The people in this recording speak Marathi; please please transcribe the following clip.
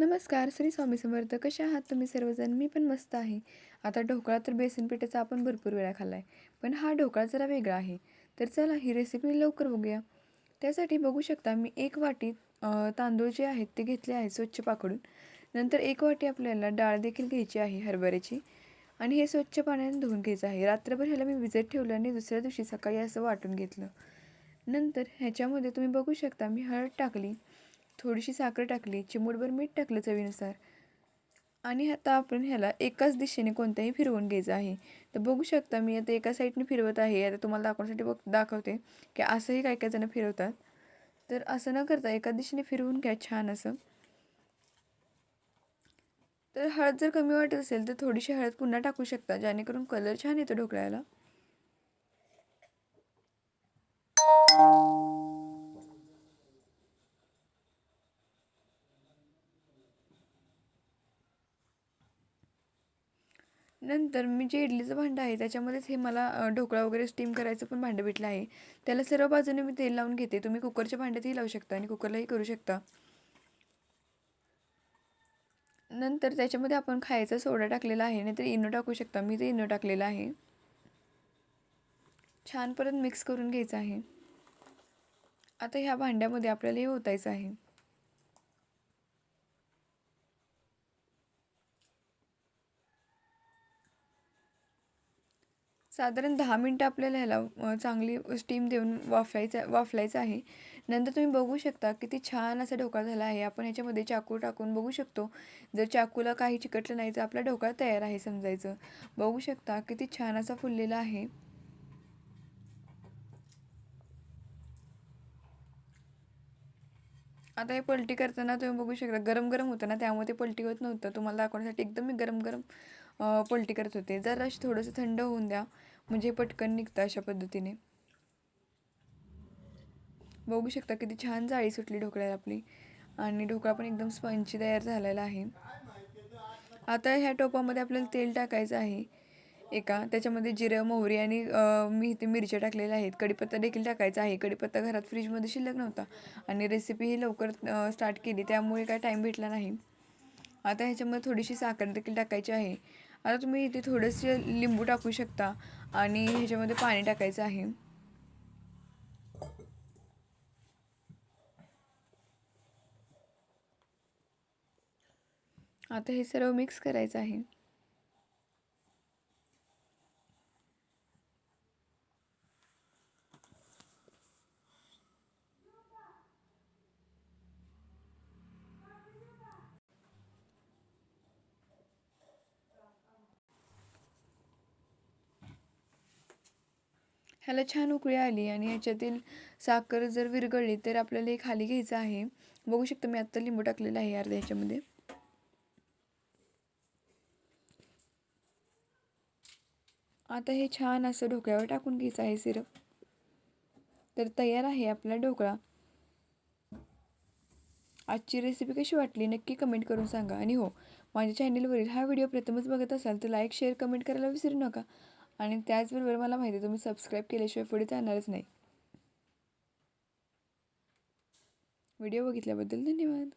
नमस्कार श्री स्वामी समर्थ. कसे आहात तुम्ही सर्वजण? मी पण मस्त आहे. आता ढोकळा तर बेसन पिठाचा आपण भरपूर वेळा खाल्ला आहे पण हा ढोकळा जरा वेगळा आहे. तर चला ही रेसिपी लवकर बघूया. त्यासाठी बघू शकता मी एक वाटी तांदूळ जे आहेत ते घेतले आहेत स्वच्छ पाकडून. नंतर एक वाटी आपल्याला डाळ देखील घ्यायची आहे हरभऱ्याची. आणि हे स्वच्छ पाण्याने धुवून घ्यायचं आहे. रात्रभर ह्याला मी विजत ठेवलं आणि दुसऱ्या दिवशी सकाळी असं वाटून घेतलं. नंतर ह्याच्यामध्ये तुम्ही बघू शकता मी हळद टाकली. थोडीशी साखर टाकली चिमूटभर मीठ टाकलं चवीनुसार. आणि आता आपण ह्याला एकाच दिशेने कोणत्याही फिरवून घ्यायचं आहे. तर बघू शकता मी आता एका साईडने फिरवत आहे. आता तुम्हाला दाखवण्यासाठी बघ दाखवते की असंही काही काही जण फिरवतात. तर असं न करता एका दिशेने फिरवून घ्या छान असं. तर हळद जर कमी वाटत असेल तर थोडीशी हळद पुन्हा टाकू शकता जेणेकरून कलर छान येतो ढोकळ्याला. नंतर मी जे इडलीचं भांडं आहे त्याच्यामध्येच हे मला ढोकळा वगैरे स्टीम करायचं पण भांडं भेटलं आहे. त्याला सर्व बाजूने मी तेल लावून घेते. तुम्ही कुकरच्या भांड्यातही लावू शकता आणि कुकरलाही करू शकता. नंतर त्याच्यामध्ये आपण खायचा सोडा टाकलेला आहे नाहीतर इनो टाकू शकता. मी ते इनो टाकलेला आहे छान परत मिक्स करून घ्यायचं आहे. आता ह्या भांड्यामध्ये आपल्याला हे ओतायचं आहे. साधारण दहा मिनटं आपल्याला ह्याला चांगली स्टीम देऊन वाफलायचं वाफलायचं आहे. नंतर तुम्ही बघू शकता किती छान असा ढोकळा झाला आहे. आपण ह्याच्यामध्ये चाकू टाकून बघू शकतो. जर चाकूला काही चिकटलं नाही तर आपला ढोकळा तयार आहे समजायचं. बघू शकता किती छान असा फुललेला आहे. आता हे पलटी करताना तुम्ही बघू शकता गरम गरम होतं ना त्यामुळे ते पलटी होत नव्हतं. तुम्हाला दाखवण्यासाठी एकदम मी गरम गरम पलटी करत होते. जरा थोडंसं थंड होऊन द्या. म्हणजे पटकन निघतं अशा पद्धतीने. बघू शकता किती छान जाळी सुटली ढोकळ्याला आपली. आणि ढोकळा पण एकदम स्पंची तयार झालेला आहे. आता ह्या टोपामध्ये आपल्याला तेल टाकायचं आहे. एका त्याच्यामध्ये जिरं मोहरी आणि मी इथे मिरच्या टाकलेल्या आहेत. कढीपत्ता देखील टाकायचा आहे. कढीपत्ता घरात फ्रीजमध्ये शिल्लक नव्हता. आणि रेसिपी ही लवकर स्टार्ट केली. त्यामुळे काय टाईम भेटला नाही. आता ह्याच्यामध्ये थोडीशी साखर देखील टाकायची आहे. आता तुम्ही इथे थोडंसं लिंबू टाकू शकता आणि ह्याच्यामध्ये पाणी टाकायचं आहे. आता हे सर्व मिक्स करायचं आहे. ह्याला छान उकळी आली आणि ह्याच्यातील साखर जर विरघळली तर आपल्याला हे खाली घ्यायचं आहे. बघू शकता मी आत्ता लिंबू टाकलेलं आहे अर्ध्या ह्याच्यामध्ये. आता हे छान असं ढोकळ्यावर टाकून घ्यायचं आहे सिरप. तर तयार आहे आपला ढोकळा. आजची रेसिपी कशी वाटली नक्की कमेंट करून सांगा. आणि हो माझ्या चॅनलवरील हा व्हिडिओ प्रथमच बघत असाल तर लाईक शेअर कमेंट करायला विसरू नका. आणि त्याचबरोबर मला माहिती आहे तुम्ही सबस्क्राईब केल्याशिवाय पुढे जाणारच नाही. व्हिडिओ बघितल्याबद्दल धन्यवाद.